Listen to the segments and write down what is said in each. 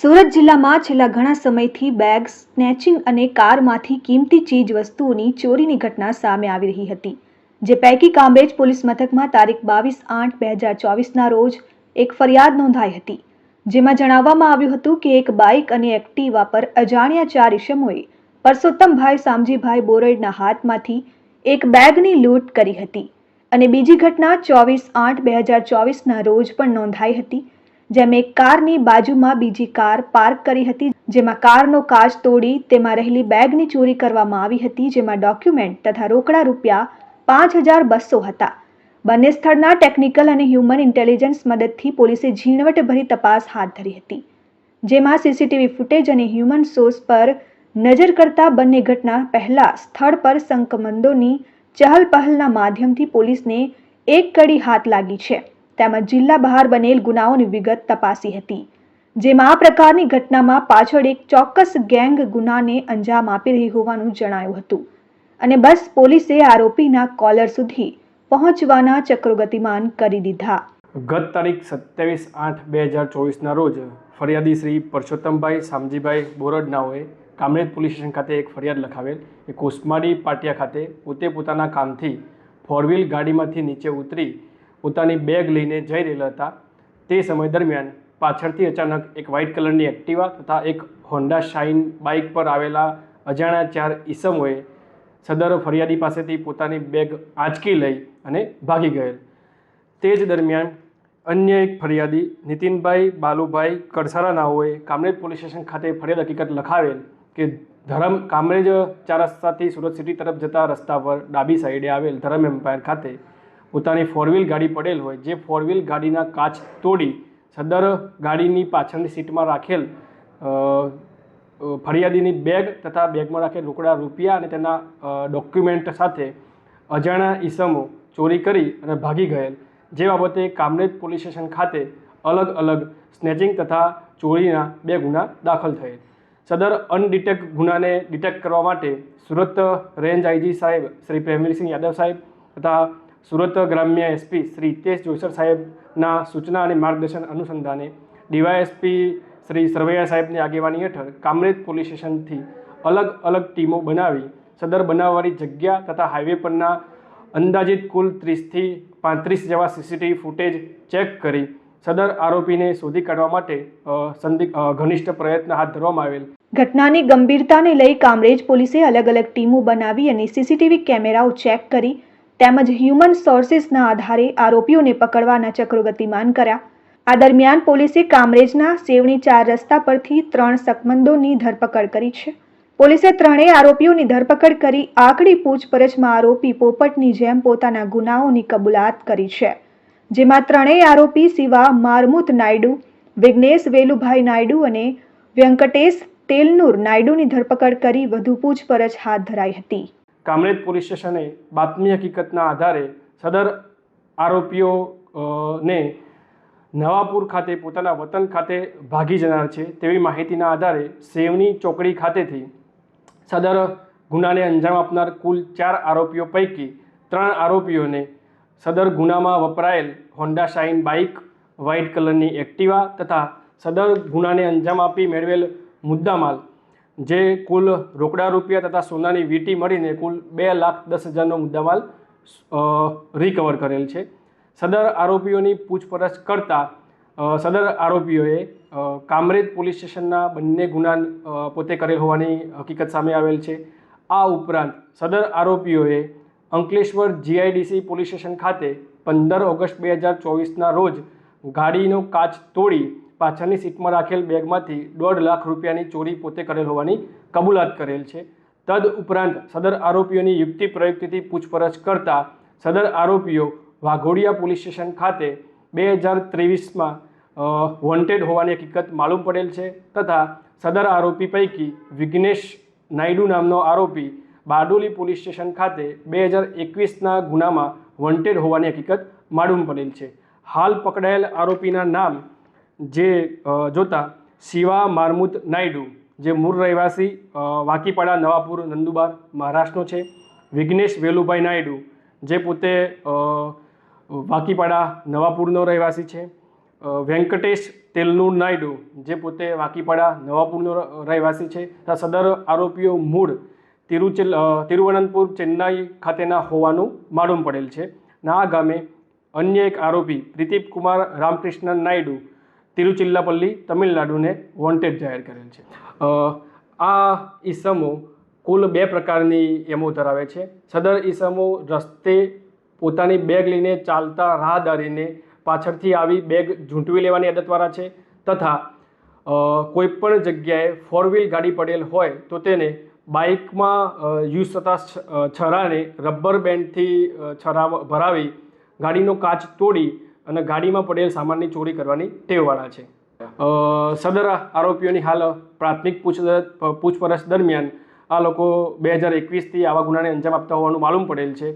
સુરત જિલ્લામાં છેલ્લા ઘણા સમયથી બેગ, સ્નેચિંગ અને કારમાંથી કિંમતી ચીજ વસ્તુઓની ચોરીની ઘટના સામે આવી રહી હતી, જે પૈકી કામરેજ પોલીસ મથકમાં તારીખ બાવીસ આઠ બે હજાર ચોવીસના રોજ એક ફરિયાદ નોંધાઈ હતી, જેમાં જણાવવામાં આવ્યું હતું કે એક બાઇક અને એક્ટિવા પર અજાણ્યા ચાર ઇસમોએ પરસોત્તમભાઈ સામજીભાઈ બોરડના હાથમાંથી એક બેગની લૂંટ કરી હતી અને બીજી ઘટના ચોવીસ આઠ બે હજાર ચોવીસના રોજ પણ નોંધાઈ હતી જેમ એક કારની બાજુમાં બીજી કાર પાર્ક કરી હતી. જેમાં કારનો કાચ તોડી તેમાં રહેલી બેગની ચોરી કરવામાં આવી હતી, જેમાં ડોક્યુમેન્ટ તથા રોકડા રૂપિયા પાંચ હજાર બસો હતા. બંને સ્થળના ટેકનિકલ અને હ્યુમન ઇન્ટેલિજન્સ મદદથી પોલીસે ઝીણવટભરી તપાસ હાથ ધરી હતી. જેમાં સીસીટીવી ફૂટેજ અને હ્યુમન સોર્સ પર નજર કરતા બંને ઘટના પહેલા સ્થળ પર સંકમંદોની ચહલ પહલના માધ્યમથી પોલીસને એક કડી હાથ લાગી છે. તેમજ જિલ્લા બહાર બનેલ ગુનાઓની વિગત તપાસી હતી જેમાં આ પ્રકારની ઘટનામાં પાછળ એક ચોક્કસ ગેંગ ગુનાને અંજામ આપી રહી હોવાનું જણાયું હતું અને બસ પોલીસે આરોપીના કોલર સુધી પહોંચવાના ચક્રો ગતિમાન કરી દીધા. ગત તારીખ સત્યાવીસ આઠ બે હજાર ચોવીસના રોજ ફરિયાદી શ્રી પરસોત્તમભાઈ શામજીભાઈ બોરડનાઓએ કામરેજ પોલીસ સ્ટેશન ખાતે એક ફરિયાદ લખાવેલ કે કોસમાડી પાટિયા ખાતે પોતે પોતાના કામથી ફોર વ્હીલ ગાડીમાંથી નીચે ઉતરી પોતાની બેગ લઈને જઈ રહેલા હતા. તે સમય દરમિયાન પાછળથી અચાનક એક વ્હાઇટ કલરની એક્ટિવા તથા એક હોન્ડા શાઇન બાઇક પર આવેલા અજાણ્યા ચાર ઈસમોએ સદર ફરિયાદી પાસેથી પોતાની બેગ આંચકી લઈ અને ભાગી ગયેલ. તે જ દરમિયાન અન્ય એક ફરિયાદી નીતિનભાઈ બાલુભાઈ કડસારા નાઓએ કામરેજ પોલીસ સ્ટેશન ખાતે ફરિયાદ હકીકત લખાવેલ કે ધરમ કામરેજ ચાર રસ્તાથી સુરત સિટી તરફ જતા રસ્તા પર ડાબી સાઈડે આવેલ ધરમ એમ્પાયર ખાતે પોતાની ફોર વ્હીલ ગાડી પડેલ હોય, જે ફોર વ્હીલ ગાડીના કાચ તોડી સદર ગાડીની પાછળની સીટમાં રાખેલ ફરિયાદીની બેગ તથા બેગમાં રાખેલ રોકડા રૂપિયા અને તેના ડોક્યુમેન્ટ સાથે અજાણ્યા ઈસમો ચોરી કરી અને ભાગી ગયેલ. જે બાબતે કામરેજ પોલીસ સ્ટેશન ખાતે અલગ અલગ સ્નેચિંગ તથા ચોરીના બે ગુના દાખલ થયેલ. સદર અનડિટેક્ટ ગુનાને ડિટેક્ટ કરવા માટે સુરત રેન્જ આઈજી સાહેબ શ્રી પ્રેમવીરસિંહ યાદવ સાહેબ તથા સુરત ગ્રામ્ય એસપી શ્રી હિતેશ જોઈસર સાહેબના સૂચના અને માર્ગદર્શન અનુસંધાને ડીવાયએસપી શ્રી સરવૈયા સાહેબની આગેવાની હેઠળ કામરેજ પોલીસ સ્ટેશનથી અલગ અલગ ટીમો બનાવી સદર બનાવવાની જગ્યા તથા હાઈવે પરના અંદાજિત કુલ ત્રીસથી પાંત્રીસ જેવા સીસીટીવી ફૂટેજ ચેક કરી સદર આરોપીને શોધી કાઢવા માટે ઘનિષ્ઠ પ્રયત્ન હાથ ધરવામાં આવેલ. ઘટનાની ગંભીરતાને લઈ કામરેજ પોલીસે અલગ અલગ ટીમો બનાવી અને સીસીટીવી કેમેરાઓ ચેક કરી તેમજ હ્યુમન સોર્સિસના આધારે આરોપીઓને પકડવાના ચક્રો ગતિમાન કર્યા. આ દરમિયાન પોલીસે કામરેજના સેવણી ચાર રસ્તા પરથી ત્રણ સકમંદોની ધરપકડ કરી છે. પોલીસે ત્રણેય આરોપીઓની ધરપકડ કરી આકડી પૂછપરછમાં આરોપી પોપટની જેમ પોતાના ગુનાઓની કબૂલાત કરી છે. જેમાં ત્રણેય આરોપી સિવા મારમુત નાયડુ, વિઘ્નેશ વેલુભાઈ નાયડુ અને વ્યંકટેશ તેલનુર નાયડુની ધરપકડ કરી વધુ પૂછપરછ હાથ ધરાઈ હતી. કામરેજ પોલીસ સ્ટેશને બાતમી હકીકતના આધારે સદર આરોપીઓ ને નવાપુર ખાતે પોતાના વતન ખાતે ભાગી જનાર છે તેવી માહિતીના આધારે સેવની ચોકડી ખાતેથી સદર ગુનાને અંજામ આપનાર કુલ ચાર આરોપીઓ પૈકી ત્રણ આરોપીઓને સદર ગુનામાં વપરાયેલ હોન્ડા શાઇન બાઇક, વ્હાઇટ કલરની એક્ટિવા તથા સદર ગુનાને અંજામ આપી મેળવેલ મુદ્દામાલ જે કુલ રોકડા રૂપિયા તથા સોનાની વીંટી મળીને કુલ બે લાખ દસ હજારનો મુદ્દામાલ રિકવર કરેલ છે. સદર આરોપીઓની પૂછપરછ કરતાં સદર આરોપીઓએ કામરેજ પોલીસ સ્ટેશનના બંને ગુના પોતે કરેલ હોવાની હકીકત સામે આવેલ છે. આ ઉપરાંત સદર આરોપીઓએ અંકલેશ્વર જીઆઈડીસી પોલીસ સ્ટેશન ખાતે પંદર ઓગસ્ટ બે હજાર ચોવીસના રોજ ગાડીનો કાચ તોડી પાછળની સીટમાં રાખેલ બેગમાંથી દોઢ લાખ રૂપિયાની ચોરી પોતે કરેલ હોવાની કબૂલાત કરેલ છે. તદ ઉપરાંત સદર આરોપીઓની યુક્તિ પ્રયુક્તિથી પૂછપરછ કરતા સદર આરોપીઓ વાઘોડિયા પોલીસ સ્ટેશન ખાતે બે હજાર ત્રેવીસમાં વોન્ટેડ હોવાની હકીકત માલુમ પડેલ છે તથા સદર આરોપી પૈકી વિઘ્નેશ નાયડુ નામનો આરોપી બારડોલી પોલીસ સ્ટેશન ખાતે બે હજાર એકવીસના ગુનામાં વોન્ટેડ હોવાની હકીકત માલુમ પડેલ છે. હાલ પકડાયેલ આરોપીના નામ જે જોતા શિવા, મારમુત, નાયડુ, જે મૂળ રહેવાસી વાંકીપાડા, નવાપુર, નંદુબાર, મહારાષ્ટ્રનો છે, વિઘ્નેશ વેલુભાઈ નાયડુ, જે પોતે વાકીપાડા, નવાપુરનો રહેવાસી છે વેંકટેશ તેલનું નાયડુ, જે પોતે વાકીપાડા, નવાપુરનો રહેવાસી છે સદર આરોપીઓ મૂળ તિરુચેલ તિરુવનંતપુર, ચેન્નાઈ ખાતેના હોવાનું માલુમ પડેલ છે. ના ગામે અન્ય એક આરોપી પ્રદીપ કુમાર રામકૃષ્ણન નાયડુ તિરુચિલ્લાપલ્લી તમિલનાડુને વોન્ટેડ જાહેર કરેલ છે. આ ઈસમો કુલ બે પ્રકારની એમો ધરાવે છે. સદર ઈસમો રસ્તે પોતાની બેગ લઈને ચાલતા રાહદારીને પાછળથી આવી બેગ ઝૂંટવી લેવાની આદતવાળા છે તથા કોઈપણ જગ્યાએ ફોર વ્હીલ ગાડી પડેલ હોય તો તેને બાઇકમાં યુઝ થતા છરાને રબર બેન્ડથી છરા ભરાવી ગાડીનો કાચ તોડી અને ગાડીમાં પડેલ સામાનની ચોરી કરવાની ટેવવાળા છે. સદર આરોપીઓની હાલ પ્રાથમિક પૂછપરછ દરમિયાન આ લોકો બે હજાર એકવીસથી આવા ગુનાને અંજામ આપતા હોવાનું માલુમ પડેલ છે.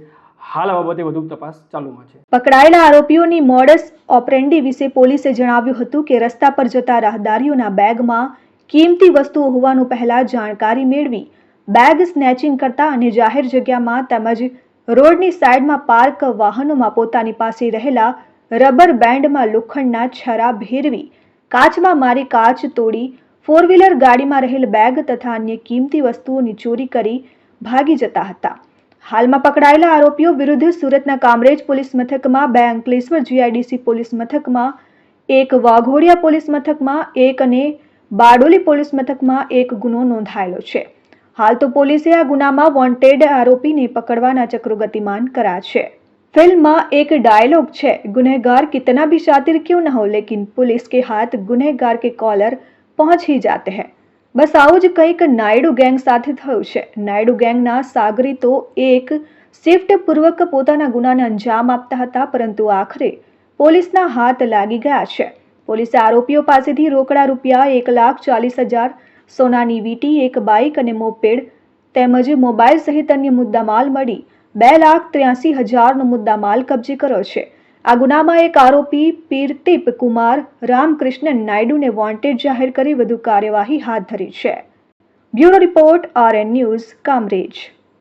હાલ આ બાબતે વધુ તપાસ ચાલુમાં છે. પકડાયેલા આરોપીઓની મોડસ ઓપરેન્ડી વિશે પોલીસે જણાવ્યું હતું કે રસ્તા પર જતા રાહદારીઓના બેગમાં કિંમતી વસ્તુઓ હોવાનું પહેલા જાણકારી મેળવી, બેગ સ્નેચિંગ કરતા અને જાહેર જગ્યામાં તેમજ રોડની સાઈડમાં પાર્ક વાહનોમાં પોતાની પાસે રહેલા રબર બેન્ડમાં લોખંડના છરા ભેરવી, કાચમાં મારી કાચ તોડી ફોર વ્હીલર ગાડીમાં રહેલ બેગ તથા અન્ય કિંમતી વસ્તુઓની ચોરી કરી ભાગી જતા હતા. હાલમાં પકડાયેલા આરોપીઓ વિરુદ્ધ સુરતના કામરેજ પોલીસ મથકમાં, બે અંકલેશ્વર જીઆઈડીસી પોલીસ મથકમાં, એક વાઘોડિયા પોલીસ મથકમાં, એક અને બારડોલી પોલીસ મથકમાં એક ગુનો નોંધાયેલો છે. હાલ તો પોલીસે આ ગુનામાં વોન્ટેડ આરોપીને પકડવાના ચક્રો ગતિમાન કર્યા છે. फिल्म एक डायलॉग છે गुनहगार कितना भी शातिर क्यों न हो लेकिन पुलिस के हाथ गुनहगार के कॉलर पहुंच ही जाते हैं બસ આવું જ કંઈક નાયડુ ગેંગ સાથે થયું છે નાયડુ ગેંગના સાગરીતો એક શિફ્ટ પૂર્વક પોતાના ગુનાને અંજામ આપતા હતા પરંતુ આખરે પોલીસના હાથ લાગી ગયા છે પોલીસે આરોપીઓ પાસેથી રોકડા રૂપિયા એક લાખ ચાલીસ હજાર સોનાની વીટી એક બાઇક અને મોપેડ તેમજ મોબાઈલ સહિત અન્ય મુદ્દામાલ મળી બે લાખ ત્ર્યાસી હજારનો મુદ્દામાલ કબજે કર્યો છે. આ ગુનામાં એક આરોપી પીરતીપ કુમાર રામકૃષ્ણન નાયડુને વોન્ટેડ જાહેર કરી વધુ કાર્યવાહી હાથ ધરી છે. Bureau report R N news, Kamrej.